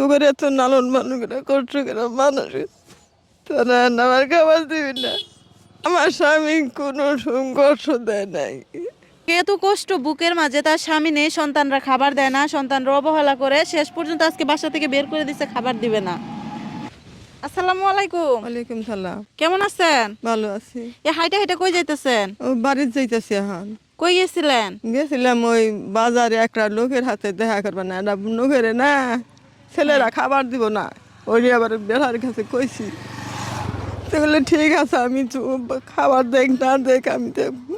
তোকে এত পালন করে কষ্ট করে মানুষ। তোরা আমার খাবার দিবি না। আমার স্বামী কোনো সংঘর্ষ দেয় নাই। এত কষ্ট? বুকের মাঝে তার স্বামী নেই সন্তানরা খাবার দেয় না সন্তানরা অবহেলা করে শেষ পর্যন্ত আজকে বাসা থেকে বের করে দিচ্ছে খাবার দিবে না। আসসালামু আলাইকুম। ওয়ালাইকুম সালাম। কেমন আছেন? ভালো আছি। এ হাইটা হাইটা কই যাইতেছেন? ও বাড়িতে যাইতেছি এখন। কই গেছিলেন? গেছিলাম ওই বাজারে একটা লোকের হাতে দেখা করবে না একটা লোকের না? ছেলেরা খাবার দিব না। ওই আবার বেড়ার কাছে কইছি তাহলে ঠিক আছে আমি খাবার দেখ না দেখ আমি দেখব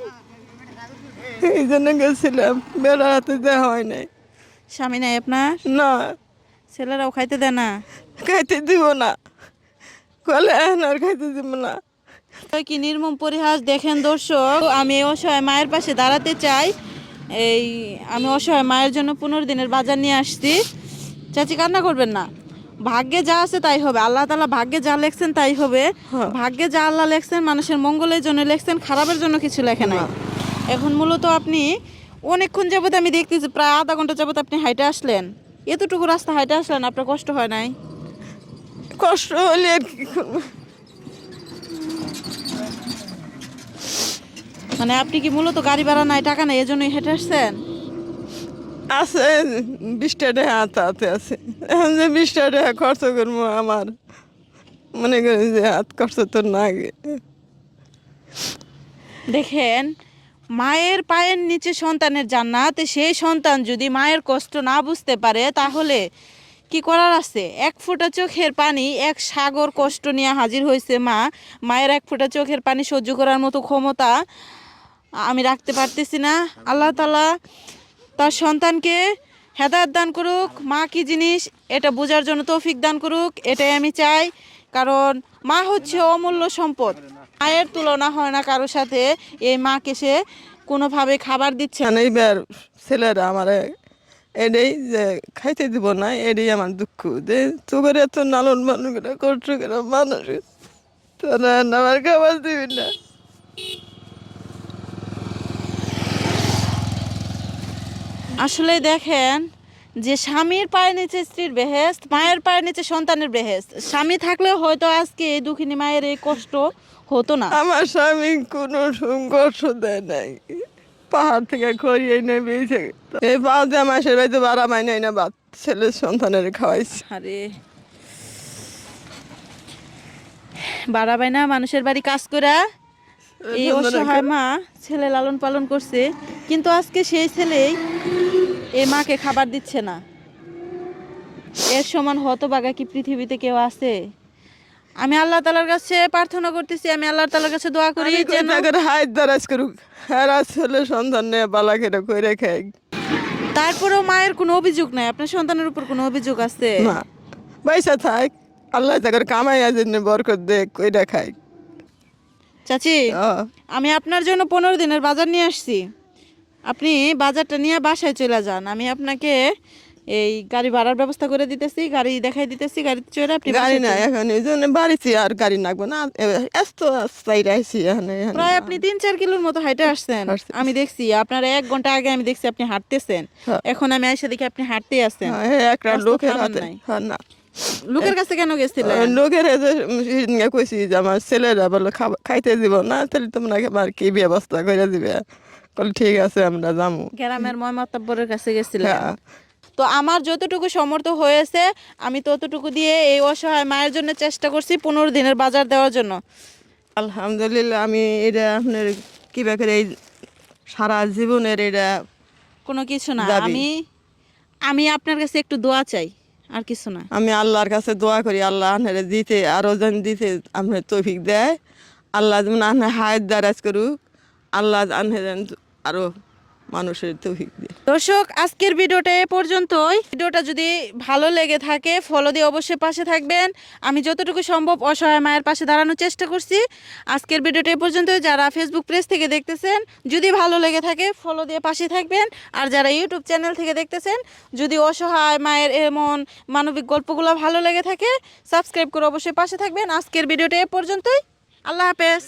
এই জন্য গেছিলাম বেড়াতে দেওয়া হয় নাই। স্বামী নাই আপনার? না। ছেলেরাও খাইতে দেয় না? খাইতে দিব না। কলে আর খাইতে দিব না। কি নির্মম পরিহাস দেখেন দর্শক আমি অসহায় মায়ের পাশে দাঁড়াতে চাই। এই আমি অসহায় মায়ের জন্য পনেরো দিনের বাজার নিয়ে আসছি। চাচি কান্না করবেন না। ভাগ্যে যা আছে তাই হবে। আল্লাহ তালা ভাগ্যে যা লেখছেন তাই হবে। হ্যাঁ। ভাগ্যে যা আল্লাহ লেখছেন মানুষের মঙ্গলের জন্য লেখছেন খারাপের জন্য কিছু লেখে নাই। এখন মূলত আপনি অনেকক্ষণ যাবত আমি দেখতেছি প্রায় আধা ঘণ্টা যাবত আপনি হাইটে আসলেন। এতটুকু রাস্তা হাইটে আসলেন আপনার কষ্ট হয় নাই? কষ্ট হলে আর কি করব? মানে আপনি কি মূলত গাড়ি ভাড়া নাই টাকা নাই এজন্যই হেঁটে আসছেন? আছে, বিশটা টাকা হাতে হাতে আছে। এখন যে বিশটা টাকা খরচ করব আমার, মনে করি যে হাত খরচ তো না দেখেন, মায়ের পায়ের নিচে সন্তানের জান্নাত, সেই সন্তান যদি মায়ের কষ্ট না বুঝতে পারে, তাহলে কি করার আছে? এক ফোঁটা চোখের পানি, এক সাগর কষ্ট নিয়ে হাজির হয়েছে মা। মায়ের এক ফোঁটা চোখের পানি সহ্য করার মতো ক্ষমতা আমি রাখতে পারতেছি না। আল্লাহ তালা তার সন্তানকে হেদায়ত দান করুক। মা কি জিনিস, এটা বোঝার জন্য তৌফিক দান করুক, এটাই আমি চাই। কারণ মা হচ্ছে অমূল্য সম্পদ। মায়ের তুলনা হয় না কারোর সাথে। এই মাকে সে কোনোভাবে খাবার দিচ্ছে না। এইবার ছেলেরা আমার এটাই যে খাইতে দিব না এটাই আমার দুঃখ। যে তোকে এত পালন করে কষ্ট করে মানুষ, তোরা আমার খাবার দিবি না। আসলে দেখেন যে স্বামীর পায়ের নিচে স্ত্রীর বেহেস্ত মায়ের পায়ের নিচে সন্তানের বেহেস্ত স্বামী থাকলে হয়তো আজকে এই দুঃখিনী মায়ের এই কষ্ট হতো না। আমার স্বামী কোনো সংঘর্ষ দেয় নাই। পাহাড় থেকে খড়িয়ে এনে বেরিয়েছে এই পাঁচ দিয়ে মাসের বাড়িতে বারা মাই নাই না বাদ ছেলের সন্তানের খাওয়াইছে। আরে। বাড়াবাই না মানুষের বাড়ি কাজ করা এই অসহায় মা ছেলে লালন পালন করছে কিন্তু আজকে সেই ছেলেই এই মাকে খাবার দিচ্ছে না। এর সমান হতবাগা কি পৃথিবীতে কেউ আছে? আমি আল্লাহ তালার কাছে প্রার্থনা করতেছি আমি আল্লাহ তালার কাছে দোয়া করি যেন করে হাত দারাজ করুক। হেরা ছেলে সন্তান নিয়ে বালা খেলে কইরে খাই। তারপরেও মায়ের কোনো অভিযোগ নাই? আপনার সন্তানের উপর কোনো অভিযোগ আছে? না। পয়সা থাক আল্লাহ তাকে কামাই জন্য বরকত দে কইরা খাই। চাচি আমি আপনার জন্য পনেরো দিনের বাজার নিয়ে আসছি। আপনি বাজারটা নিয়ে বাসায় চলে যান। আমি আপনাকে এই গাড়ি ভাড়ার ব্যবস্থা করে দিতেছি গাড়ি দেখাই দিতেছি গাড়িতে চলে আপনি গাড়ি না এখন এই জন্য বাড়িছি আর গাড়ি লাগবে না। এত চাইরা আইসি এখানে। প্রায় আপনি তিন চার কিলোর মতো হাইটে আসছেন। আমি দেখছি আপনার এক ঘণ্টা আগে আমি দেখছি আপনি হাঁটতেছেন। হ্যাঁ। এখন আমি এসে দেখি আপনি হাঁটতে আসছেন হ্যাঁ, একটা লোকের হাতে। হ্যাঁ, না। লোকের কাছে কেন গেছিলেন ওই লোকের কইছি যে আমার ছেলেরা বলে খাইতে দিব না তাহলে তোমরা আমার কি ব্যবস্থা করে দিবে? বলে ঠিক আছে আমরা যাব গ্রামের ময়মাতাব্বরের কাছে গেছিলেন হ্যাঁ। তো আমার যতটুকু সমর্থ হয়েছে আমি ততটুকু দিয়ে এই অসহায় মায়ের জন্য চেষ্টা করছি পনেরো দিনের বাজার দেওয়ার জন্য। আলহামদুলিল্লাহ আমি এটা আপনার কিবা করে এই সারা জীবনের এটা কোনো কিছু না। আমি আমি আপনার কাছে একটু দোয়া চাই। আর কিছু না। আমি আল্লাহর কাছে দোয়া করি, আল্লাহ আনহারে দিতে আরও যেন দিতে আপনার তৌফিক দেয়। আল্লাহ যেমন আনহে হায়াত দারাজ করুক, আল্লাহ আনহে যেন আরও মানুষের তৌফিক দিয়ে। দর্শক, আজকের ভিডিওটা এ পর্যন্তই। ভিডিওটা যদি ভালো লেগে থাকে ফলো দিয়ে অবশ্যই পাশে থাকবেন। আমি যতটুকু সম্ভব অসহায় মায়ের পাশে দাঁড়ানোর চেষ্টা করছি। আজকের ভিডিওটা এ পর্যন্তই। যারা ফেসবুক পেজ থেকে দেখতেছেন, যদি ভালো লেগে থাকে ফলো দিয়ে পাশে থাকবেন। আর যারা ইউটিউব চ্যানেল থেকে দেখতেছেন, যদি অসহায় মায়ের এমন মানবিক গল্পগুলো ভালো লেগে থাকে সাবস্ক্রাইব করে অবশ্যই পাশে থাকবেন। আজকের ভিডিওটা এ পর্যন্তই। আল্লাহ হাফেজ।